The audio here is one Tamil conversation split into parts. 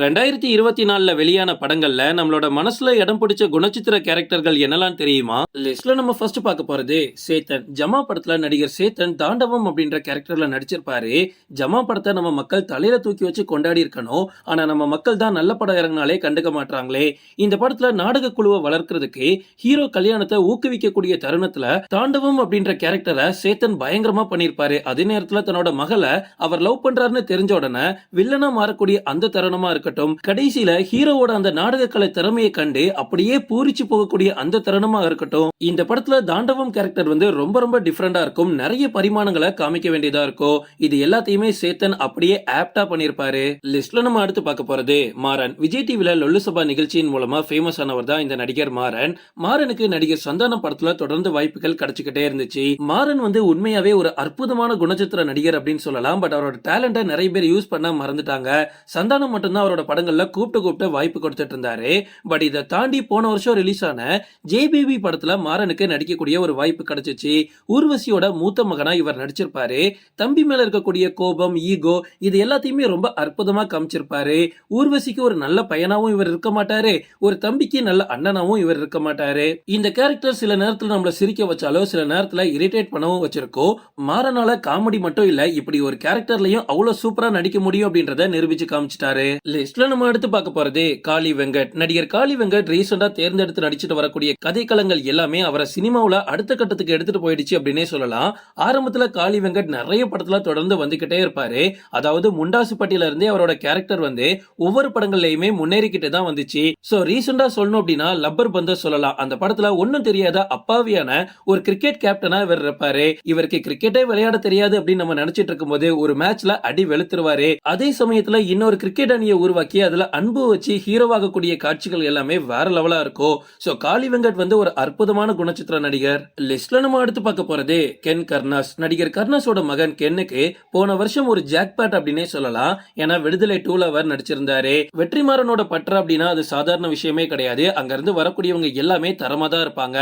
ரெண்டாயிரத்தி இருபத்தி நாலுல வெளியான படங்கள்ல நம்மளோட மனசுல இடம் பிடிச்ச குணச்சித்திர கேரக்டர்கள் என்னலாம் தெரியுமா? லிஸ்ட்ல நம்ம ஃபர்ஸ்ட் பார்க்க போறது சேத்தன். ஜமா படத்துல நடிகர் சேத்தன் தாண்டவம் அப்படின்ற கேரக்டர்ல நடிச்சிருப்பாரு. ஜமா படத்தை நம்ம மக்கள் தலையில தூக்கி வச்சு கொண்டாடி இருக்கணும். ஆனா நம்ம மக்கள் தான் நல்ல படம் இறங்கினாலே கண்டுக்க மாட்டாங்களே இந்த படத்துல நாடக குழுவை வளர்க்கறதுக்கு ஹீரோ கல்யாணத்தை ஊக்குவிக்கக்கூடிய தருணத்துல தாண்டவம் அப்படின்ற கேரக்டரை சேத்தன் பயங்கரமா பண்ணிருப்பாரு அதே நேரத்துல தன்னோட மகளை அவர் லவ் பண்றாருன்னு தெரிஞ்ச உடனே வில்லனா மாறக்கூடிய அந்த தருணமா இருக்கு இருக்கட்டும் கடைசியில ஹீரோவோட அந்த நாடக கலை திறமையை கண்டு அப்படியே பூரிச்சு போகக்கூடிய அந்த தருணமா இருக்கட்டும் இந்த படத்துல தாண்டவம் கேரக்டர் வந்து ரொம்ப ரொம்ப டிஃப்ரெண்டா இருக்கும். நிறைய பரிமாணங்களை காமிக்க வேண்டியதா இருக்கும். இது எல்லாத்தையுமே சேத்தன் அப்படியே ஆப்டா பண்ணிருப்பாரு லிஸ்ட்ல நம்ம அடுத்து பார்க்க போறது மாறன். விஜய் டிவில லொல்லு சபா நிகழ்ச்சியின் மூலமா ஃபேமஸ் ஆனவர் தான் இந்த நடிகர் மாறன். மாறனுக்கு நடிகர் சந்தானம் படத்துல தொடர்ந்து வாய்ப்புகள் கிடைச்சுக்கிட்டே இருந்துச்சு. மாறன் வந்து உண்மையாவே ஒரு அற்புதமான குணச்சித்திர நடிகர் அப்படின்னு சொல்லலாம். பட் அவரோட டேலண்ட நிறைய பேர் யூஸ் பண்ண மறந்துட்டாங்க. சந்தானம் மட்டும்தான் அவரோட படங்கள்ல கூப்பிட்டு கூப்பிட்டு வாய்ப்பு கொடுத்துட்டு இருந்தாரு. பட் இதை தாண்டி போன வருஷம் ரிலீஸ் ஆன ஜேபிபி படத்துல மாறனுக்கு நடிக்கக்கூடிய ஒரு வாய்ப்பு கிடைச்சிச்சு. ஊர்வசியோட மூத்த மகனா இவர் நடிச்சிருப்பாரு. தம்பி மேல இருக்கக்கூடிய கோபம் ஈகோ இது எல்லாத்தையுமே ரொம்ப அற்புதமா காமிச்சிருப்பாரு. ஊர்வசிக்கு ஒரு நல்ல பையனாவும் இவர் இருக்க மாட்டாரு. ஒரு தம்பிக்கு நல்ல அண்ணனாவும் இவர் இருக்க மாட்டாரு. இந்த கேரக்டர் சில நேரத்துல நம்மள சிரிக்க வச்சாலோ சில நேரத்துல இரிட்டேட் பண்ணவும் வச்சிருக்கோம் மாறனால காமெடி மட்டும் இல்ல இப்படி ஒரு கேரக்டர்லயும் அவ்வளவு சூப்பரா நடிக்க முடியும் அப்படின்றத நிரூபிச்சு காமிச்சிட்டாரு. லிஸ்ட்ல நம்ம அடுத்து பார்க்க போறது காளி வெங்கட். நடிகர் காளி வெங்கட் ரீசெண்டா தேர்ந்தெடுத்து நடிச்சிட்டு வரக்கூடிய கதைக்களங்கள் எல்லாமே அவரை சினிமாவுல அடுத்த கட்டத்துக்கு எடுத்துட்டு போயிடுச்சு அப்படின்னே சொல்லலாம். ஆரம்பத்துல காளி வெங்கட் நிறைய படத்துல தொடர்ந்து வந்துகிட்டே இருப்பாரு. அதாவது முண்டாசு பட்டியில இருந்தே அவரோட கேரக்டர் வந்து ஒவ்வொரு படங்கள்லயுமே முன்னேறிக்கிட்டு தான் வந்துச்சு. சோ ரீசெண்டா சொல்லணும் அப்படின்னா லப்பர் பந்த சொல்லலாம். அந்த படத்துல ஒன்னும் தெரியாத அப்பாவியான ஒரு கிரிக்கெட் கேப்டனா இவர் இருப்பாரு. இவருக்கு கிரிக்கெட்டே விளையாட தெரியாது அப்படின்னு நம்ம நினைச்சிட்டு இருக்கும்போது ஒரு மேட்ச்ல அடி வெளுத்துருவாரு. அதே சமயத்துல இன்னொரு கிரிக்கெட் அணியை உருவாக்கி அதில் அன்பு வச்சு ஹீரோவாகக்கூடிய காட்சிகள் எல்லாமே வேற லெவலா இருக்கும் ஸோ காளி வெங்கட் வந்து ஒரு அற்புதமான குணச்சித்திர நடிகர். லிஸ்ட்ல நம்ம அடுத்து பார்க்க போறது கென் கர்னாஸ். நடிகர் கர்னாஸோட மகன் கென்னுக்கு போன வருஷம் ஒரு ஜாக்பேட் அப்படின்னே சொல்லலாம். ஏன்னா விடுதலை டூல அவர் நடிச்சிருந்தாரு. வெற்றிமாறனோட பற்ற அப்படின்னா அது சாதாரண விஷயமே கிடையாது. அங்க இருந்து வரக்கூடியவங்க எல்லாமே தரமா தான் இருப்பாங்க.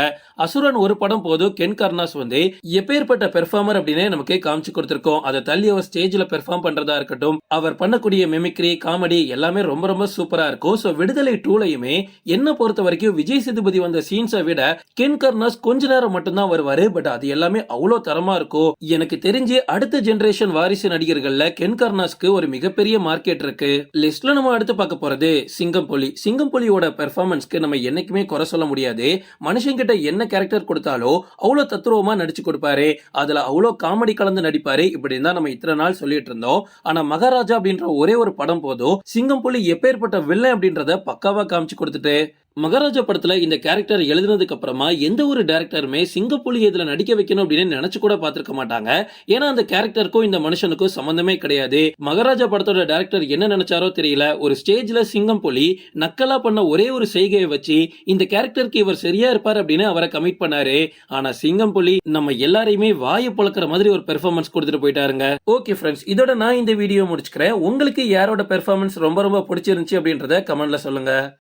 அசுரன் ஒரு படம் போதும் கென் கர்னாஸ் வந்து எப்பேற்பட்ட பெர்ஃபார்மர் அப்படின்னு நமக்கு காமிச்சு கொடுத்திருக்கோம். அதை தள்ளி அவர் ஸ்டேஜ்ல பெர்ஃபார்ம் பண்றதா இருக்கட்டும். அவர் பண்ணக்கூடிய மெமிக்ரி காமெடி எல்லாமே ரொம்ப ரொம்ப சூப்பரா இருக்கும் ஸோ விடுதலை டூலையுமே என்ன பொறுத்த வரைக்கும் விஜய் சேதுபதி வந்த சீன்ஸை விட கின்கர்னாஸ் கொஞ்ச நேரம் மட்டும்தான் வருவாரு. பட் அது எல்லாமே அவ்வளோ தரமா இருக்கும் எனக்கு தெரிஞ்சு அடுத்த ஜென்ரேஷன் வாரிசு நடிகர்கள்ல கென் கர்னாஸ்க்கு ஒரு மிகப்பெரிய மார்க்கெட் இருக்கு. லிஸ்ட்ல நம்ம அடுத்து பார்க்க போறது சிங்கம் புலி. சிங்கம் புலியோட பெர்ஃபார்மன்ஸ்க்கு நம்ம என்னைக்குமே குறை சொல்ல முடியாது. மனுஷங்கிட்ட என்ன கேரக்டர் கொடுத்தாலோ அவ்வளோ தத்துருவமா நடிச்சு கொடுப்பாரு. அதுல அவ்வளோ காமெடி கலந்து நடிப்பாரு. இப்படி தான் நம்ம இத்தனை நாள் சொல்லிட்டு இருந்தோம். ஆனா மகாராஜா அப்படின்ற ஒரே ஒரு படம் போதும். சிங்கம் புலி எப்பேற்பட்ட வில்லன் அப்படின்றத பக்காவா காமிச்சு கொடுத்துட்டு மகாராஜா படத்துல இந்த கேரக்டர் எழுதினதுக்கு அப்புறமா எந்த ஒரு டேரக்டருமே சிங்கப்புலி இதுல நடிக்க வைக்கணும் அப்படின்னு நினைச்சு கூட பார்த்திருக்க மாட்டாங்க. ஏன்னா அந்த கேரக்டருக்கும் இந்த மனுஷனுக்கும் சம்பந்தமே கிடையாது. மகாராஜா படத்தோட டேரக்டர் என்ன நினைச்சாரோ தெரியல. ஒரு ஸ்டேஜ்ல சிங்கம் புலி நக்கலா பண்ண ஒரே ஒரு செய்கையை வச்சு இந்த கேரக்டருக்கு இவர் சரியா இருப்பார் அப்படின்னு அவரை கமிட் பண்ணாரு. ஆனா சிங்கம் புலி நம்ம எல்லாரையுமே வாயை பழக்கிற மாதிரி ஒரு பெர்ஃபார்மன்ஸ் கொடுத்துட்டு போயிட்டாருங்க. ஓகே ஃப்ரெண்ட்ஸ் இதோட நான் இந்த வீடியோ முடிச்சுக்கிறேன். உங்களுக்கு யாரோட பெர்ஃபார்மன்ஸ் ரொம்ப ரொம்ப பிடிச்சிருந்துச்சு அப்படின்றத கமெண்ட்ல சொல்லுங்க.